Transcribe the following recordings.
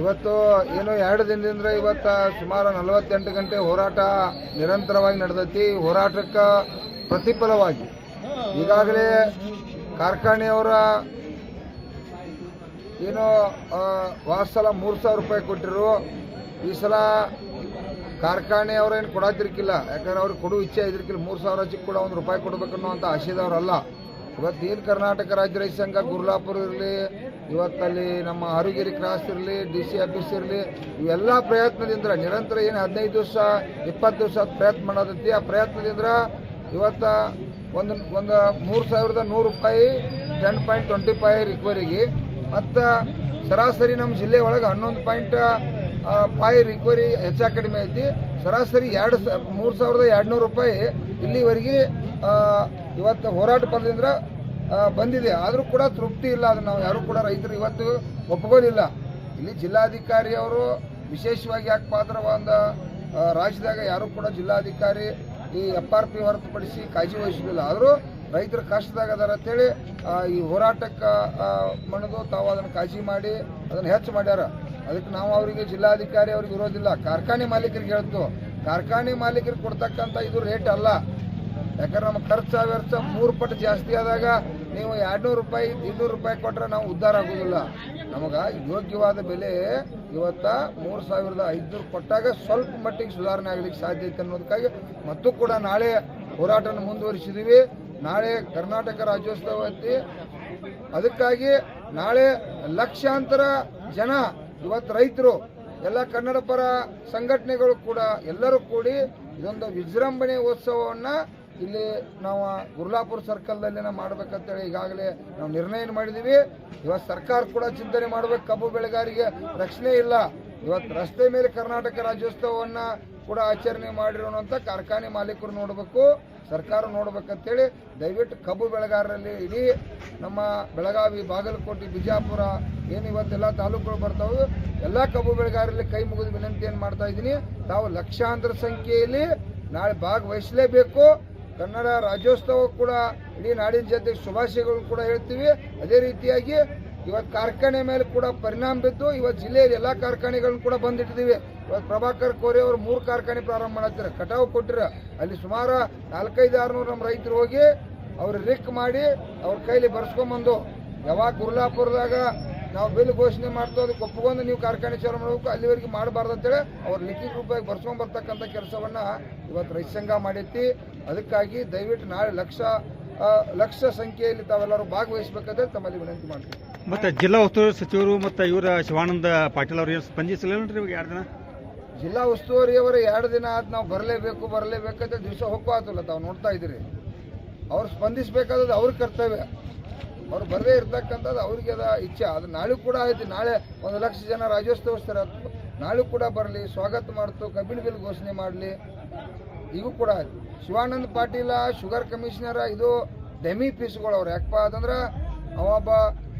ಇವತ್ತು ಏನು ಎರಡು ದಿನದಿಂದ ಇವತ್ತು ಸುಮಾರು ನಲವತ್ತೆಂಟು ಗಂಟೆ ಹೋರಾಟ ನಿರಂತರವಾಗಿ ನಡೆದೈತಿ. ಹೋರಾಟಕ್ಕೆ ಪ್ರತಿಫಲವಾಗಿ. ಈಗಾಗಲೇ ಕಾರ್ಖಾನೆಯವರ ಏನು ವಾಸಲ ವಾಸ ಸಲ ಮೂರು ಸಾವಿರ ರೂಪಾಯಿ ಕೊಟ್ಟಿರು. ಈ ಸಲ ಕಾರ್ಖಾನೆಯವ್ರು ಏನು ಕೊಡಾತಿರ್ಕಿಲ್ಲ. ಯಾಕಂದ್ರೆ ಅವ್ರಿಗೆ ಕೊಡು ಇಚ್ಛೆ ಇದ್ರಿಕಿಲ್ಲ. ಮೂರು ಸಾವಿರ ಚಿಕ್ಕ ಕೂಡ ಒಂದು ರೂಪಾಯಿ ಕೊಡ್ಬೇಕನ್ನೋಂಥ ಆಶಯದವ್ರಲ್ಲ ಇವತ್ತು ಏನು ಕರ್ನಾಟಕ ರಾಜ್ಯ ರೈತ ಸಂಘ ಗುರ್ಲಾಪುರ ಇರಲಿ ಇವತ್ತಲ್ಲಿ ನಮ್ಮ ಅರುಗಿರಿ ಕ್ರಾಸ್ ಇರಲಿ, ಡಿ ಸಿ ಆಫೀಸ್ ಇರಲಿ, ಇವೆಲ್ಲ ಪ್ರಯತ್ನದಿಂದ ನಿರಂತರ ಏನು ಹದಿನೈದು ದಿವಸ, ಇಪ್ಪತ್ತು ದಿವಸ ಪ್ರಯತ್ನ ಮಾಡೋದೈತಿ. ಆ ಪ್ರಯತ್ನದಿಂದ ಇವತ್ತ ಒಂದು ಒಂದು ಮೂರು ಸಾವಿರದ ನೂರು ರೂಪಾಯಿ ಟೆನ್ ಪಾಯಿಂಟ್ ಟ್ವೆಂಟಿ ಫೈ ರಿಕ್ವರಿಗೆ ಮತ್ತು ಸರಾಸರಿ ನಮ್ಮ ಜಿಲ್ಲೆ ಒಳಗೆ ಹನ್ನೊಂದು ಪಾಯಿಂಟ್ ಫೈ ರಿಕ್ವರಿ ಹೆಚ್ಚು ಕಡಿಮೆ ಐತಿ. ಸರಾಸರಿ ಎರಡು ಮೂರು ಸಾವಿರದ ಎರಡುನೂರು ರೂಪಾಯಿ ಇಲ್ಲಿವರೆಗೆ ಇವತ್ತು ಹೋರಾಟ ಪರದಿಂದ ಬಂದಿದೆ. ಆದರೂ ಕೂಡ ತೃಪ್ತಿ ಇಲ್ಲ. ಅದನ್ನು ನಾವು ಯಾರು ಕೂಡ ರೈತರು ಇವತ್ತು ಒಪ್ಕೊಳ್ಳಿಲ್ಲ ಇಲ್ಲಿ ಜಿಲ್ಲಾಧಿಕಾರಿಯವರು ವಿಶೇಷವಾಗಿ ಯಾಕೆ ಪಾತ್ರ ಒಂದು ರಾಜ್ಯದಾಗ ಯಾರು ಕೂಡ ಜಿಲ್ಲಾಧಿಕಾರಿ ಈ ಎಫ್ ಆರ್ ಪಿ ಹೊರತುಪಡಿಸಿ ಕಾಳಜಿ ವಹಿಸಲಿಲ್ಲ ಆದರೂ ರೈತರು ಕಷ್ಟದಾಗ ಅದಾರ ಅಂತೇಳಿ ಈ ಹೋರಾಟಕ್ಕೆ ಮಣದು ತಾವು ಅದನ್ನು ಕಾಳಜಿ ಮಾಡಿ ಅದನ್ನು ಹೆಚ್ಚು ಮಾಡ್ಯಾರ. ಅದಕ್ಕೆ ನಾವು ಅವರಿಗೆ ಜಿಲ್ಲಾಧಿಕಾರಿ ಅವ್ರಿಗೆ ಇರೋದಿಲ್ಲ ಕಾರ್ಖಾನೆ ಮಾಲೀಕರಿಗೆ ಹೇಳ್ತು. ಕಾರ್ಖಾನೆ ಮಾಲೀಕರಿಗೆ ಕೊಡ್ತಕ್ಕಂಥ ಇದು ರೇಟ್ ಅಲ್ಲ. ಯಾಕಂದ್ರೆ ನಮ್ಮ ಖರ್ಚು ವೆಚ್ಚ ಮೂರು ಪಟ್ಟು ಜಾಸ್ತಿ ಆದಾಗ ನೀವು ಎರಡ್ನೂರು ರೂಪಾಯಿ, ಇನ್ನೂರು ರೂಪಾಯಿ ಕೊಟ್ಟರೆ ನಾವು ಉದ್ಧಾರ ಆಗೋದಿಲ್ಲ. ನಮಗೆ ಯೋಗ್ಯವಾದ ಬೆಲೆ ಇವತ್ತ ಮೂರು ಸಾವಿರದ ಐದುನೂರು ಕೊಟ್ಟಾಗ ಸ್ವಲ್ಪ ಮಟ್ಟಿಗೆ ಸುಧಾರಣೆ ಆಗಲಿಕ್ಕೆ ಸಾಧ್ಯ ಐತೆ ಅನ್ನೋದಕ್ಕಾಗಿ ಮತ್ತು ಕೂಡ ನಾಳೆ ಹೋರಾಟನ ಮುಂದುವರಿಸಿದ್ದೀವಿ ನಾಳೆ ಕರ್ನಾಟಕ ರಾಜ್ಯೋತ್ಸವ ಐತಿ. ಅದಕ್ಕಾಗಿ ನಾಳೆ ಲಕ್ಷಾಂತರ ಜನ ಇವತ್ತು ರೈತರು, ಎಲ್ಲ ಕನ್ನಡ ಪರ ಸಂಘಟನೆಗಳು ಕೂಡ ಎಲ್ಲರೂ ಕೂಡಿ ಇದೊಂದು ವಿಜೃಂಭಣೆ ಉತ್ಸವವನ್ನ ಇಲ್ಲಿ ನಾವು ಗುರ್ಲಾಪುರ ಸರ್ಕಲ್ನಲ್ಲಿ ನಾವು ಮಾಡ್ಬೇಕಂತೇಳಿ ಈಗಾಗಲೇ ನಾವು ನಿರ್ಣಯ ಮಾಡಿದ್ದೀವಿ ಇವತ್ತು ಸರ್ಕಾರ ಕೂಡ ಚಿಂತನೆ ಮಾಡ್ಬೇಕು. ಕಬ್ಬು ಬೆಳೆಗಾರಿಗೆ ರಕ್ಷಣೆ ಇಲ್ಲ. ಇವತ್ತು ರಸ್ತೆ ಮೇಲೆ ಕರ್ನಾಟಕ ರಾಜ್ಯೋತ್ಸವವನ್ನು ಕೂಡ ಆಚರಣೆ ಮಾಡಿರೋಂಥ ಕಾರ್ಖಾನೆ ಮಾಲೀಕರು ನೋಡಬೇಕು. ಸರ್ಕಾರ ನೋಡ್ಬೇಕಂತೇಳಿ ದಯವಿಟ್ಟು ಕಬ್ಬು ಬೆಳೆಗಾರರಲ್ಲಿ ಇಡೀ ನಮ್ಮ ಬೆಳಗಾವಿ, ಬಾಗಲಕೋಟೆ, ಬಿಜಾಪುರ, ಏನು ಇವತ್ತೆಲ್ಲ ತಾಲೂಕುಗಳು ಬರ್ತಾವೆ ಎಲ್ಲ ಕಬ್ಬು ಬೆಳೆಗಾರರಲ್ಲಿ ಕೈ ಮುಗಿದು ವಿನಂತಿಯನ್ನು ಮಾಡ್ತಾ ಇದ್ದೀನಿ. ತಾವು ಲಕ್ಷಾಂತರ ಸಂಖ್ಯೆಯಲ್ಲಿ ನಾಳೆ ಭಾಗವಹಿಸಲೇಬೇಕು. ಕನ್ನಡ ರಾಜ್ಯೋತ್ಸವ ಕೂಡ ಇಡೀ ನಾಡಿನ ಜನತೆಗೆ ಶುಭಾಶಯಗಳು ಕೂಡ ಹೇಳ್ತೀವಿ. ಅದೇ ರೀತಿಯಾಗಿ ಇವತ್ತು ಕಾರ್ಖಾನೆ ಮೇಲೆ ಕೂಡ ಪರಿಣಾಮ ಬಿದ್ದು ಇವತ್ತು ಜಿಲ್ಲೆಯಲ್ಲಿ ಎಲ್ಲ ಕಾರ್ಖಾನೆಗಳನ್ನು ಕೂಡ ಬಂದಿಟ್ಟಿದ್ದೀವಿ. ಇವತ್ತು ಪ್ರಭಾಕರ್ ಕೋರೆ ಅವರು ಮೂರು ಕಾರ್ಖಾನೆ ಪ್ರಾರಂಭ ಮಾಡತ್ತಾರೆ ಕಟಾವು ಕೊಟ್ಟಿರ ಅಲ್ಲಿ ಸುಮಾರು ನಾಲ್ಕೈದು ಆರುನೂರು ನಮ್ಮ ರೈತರು ಹೋಗಿ ಅವ್ರು ರಿಕ್ ಮಾಡಿ ಅವ್ರ ಕೈಲಿ ಬರ್ಸ್ಕೊಂಬಂದು ಯಾವಾಗ ಗುರ್ಲಾಪುರದಾಗ ನಾವು ಬಿಲ್ ಘೋಷಣೆ ಮಾಡ್ತೋ ಅದಕ್ಕೆ ಒಪ್ಪಿಕೊಂಡು ನೀವು ಕಾರ್ಖಾನೆ ಚಾಲು ಮಾಡಬೇಕು ಅಲ್ಲಿವರೆಗೆ ಮಾಡಬಾರ್ದು ಅಂತೇಳಿ ಅವ್ರು ಲಿಖಿತ ರೂಪಾಯಿ ಬರ್ಸ್ಕೊಂಡ್ ಬರ್ತಕ್ಕಂಥ ಕೆಲಸವನ್ನ ಇವತ್ತು ರೈತ ಸಂಘ ಮಾಡೈತಿ ಅದಕ್ಕಾಗಿ ದಯವಿಟ್ಟು ನಾಳೆ ಲಕ್ಷ ಲಕ್ಷ ಸಂಖ್ಯೆಯಲ್ಲಿ ತಾವೆಲ್ಲರೂ ಭಾಗವಹಿಸಬೇಕಂದ್ರೆ ತಮ್ಮಲ್ಲಿ ವಿನಂತಿ ಮಾಡ್ತೀವಿ ಮತ್ತೆ ಜಿಲ್ಲಾ ಉಸ್ತುವಾರಿ ಸಚಿವರು ಮತ್ತು ಇವರ ಶಿವಾನಂದ ಪಾಟೀಲ್ ಅವರು ಏನು ಸ್ಪಂದಿಸಲಿಲ್ಲ ಇವಾಗ ಎರಡು ದಿನ? ಜಿಲ್ಲಾ ಉಸ್ತುವಾರಿಯವರು ಎರಡು ದಿನ ಆದ ನಾವು ಬರಲೇಬೇಕು ಬರಲೇಬೇಕಂತ ದಿವಸ ಹೋಗ್ಕೋತಲ್ಲ ತಾವು ನೋಡ್ತಾ ಇದ್ದೀರಿ. ಅವ್ರು ಸ್ಪಂದಿಸಬೇಕಾದದ್ದು ಅವ್ರ ಕರ್ತವ್ಯ. ಅವ್ರು ಬರದೇ ಇರ್ತಕ್ಕಂಥದ್ದು ಅವ್ರಿಗೆ ಅದ ಇಚ್ಛೆ. ಅದು ನಾಳೆ ಕೂಡ ಆಯ್ತು. ನಾಳೆ ಒಂದು ಲಕ್ಷ ಜನ ರಾಜ್ಯೋತ್ಸವಸ್ಥರ ನಾಳೆ ಕೂಡ ಬರಲಿ. ಸ್ವಾಗತ ಮಾಡ್ತು. ಕಬ್ಬಿನ ಬಿಲ್ ಘೋಷಣೆ ಮಾಡಲಿ. ಈಗೂ ಕೂಡ ಆಯ್ತು. ಶಿವಾನಂದ ಪಾಟೀಲ, ಶುಗರ್ ಕಮಿಷನರ, ಇದು ಡೆಮಿ ಪೀಸ್ಗಳು ಅವ್ರು. ಯಾಕಪ್ಪ ಅದಂದ್ರೆ ಅವೊಬ್ಬ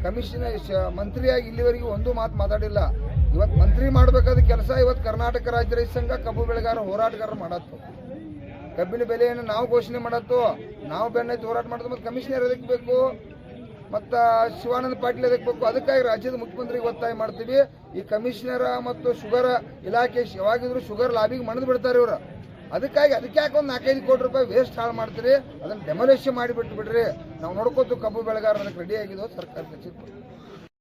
ಕಮಿಷನರ್ ಮಂತ್ರಿಯಾಗಿ ಇಲ್ಲಿವರೆಗೂ ಒಂದು ಮಾತು ಮಾತಾಡಿಲ್ಲ. ಇವತ್ತು ಮಂತ್ರಿ ಮಾಡಬೇಕಾದ ಕೆಲಸ ಇವತ್ತು ಕರ್ನಾಟಕ ರಾಜ್ಯ ರೈತ ಸಂಘ ಕಬ್ಬು ಬೆಳೆಗಾರ ಹೋರಾಟಗಾರರು ಮಾಡತ್ತು. ಕಬ್ಬಿನ ಬೆಲೆಯನ್ನು ನಾವು ಘೋಷಣೆ ಮಾಡತ್ತು. ನಾವು ಬೆನ್ನೈತಿ ಹೋರಾಟ ಮಾಡೋದು ಮತ್ತು ಕಮಿಷನರ್ ಎದಕ್ಕೆ ಬೇಕು? ಮತ್ತು ಶಿವಾನಂದ ಪಾಟೀಲ್ ಅದಕ್ಕೆ ಬೇಕು. ಅದಕ್ಕಾಗಿ ರಾಜ್ಯದ ಮುಖ್ಯಮಂತ್ರಿಗೆ ಒತ್ತಾಯ ಮಾಡ್ತೀವಿ. ಈ ಕಮಿಷನರ ಮತ್ತು ಶುಗರ್ ಇಲಾಖೆ ಯಾವಾಗಿದ್ರು ಶುಗರ್ ಲಾಬಿಗೆ ಮಣದು ಬಿಡ್ತಾರೆ ಇವರು. ಅದಕ್ಕಾಗಿ ಅದಕ್ಕೆ ಯಾಕೆ ಒಂದು ನಾಲ್ಕೈದು ಕೋಟಿ ರೂಪಾಯಿ ವೇಸ್ಟ್ ಹಾಳು ಮಾಡ್ತೀರಿ? ಅದನ್ನು ಡೆಮೊಲೇಷನ್ ಮಾಡಿಬಿಟ್ಟು ಬಿಡ್ರಿ ನಾವು ನೋಡ್ಕೋತು ಕಬ್ಬು ಬೆಳೆಗಾರ ಅದಕ್ಕೆ ರೆಡಿ ಆಗಿದ್ದು ಸರ್ಕಾರ ಕಚಿತ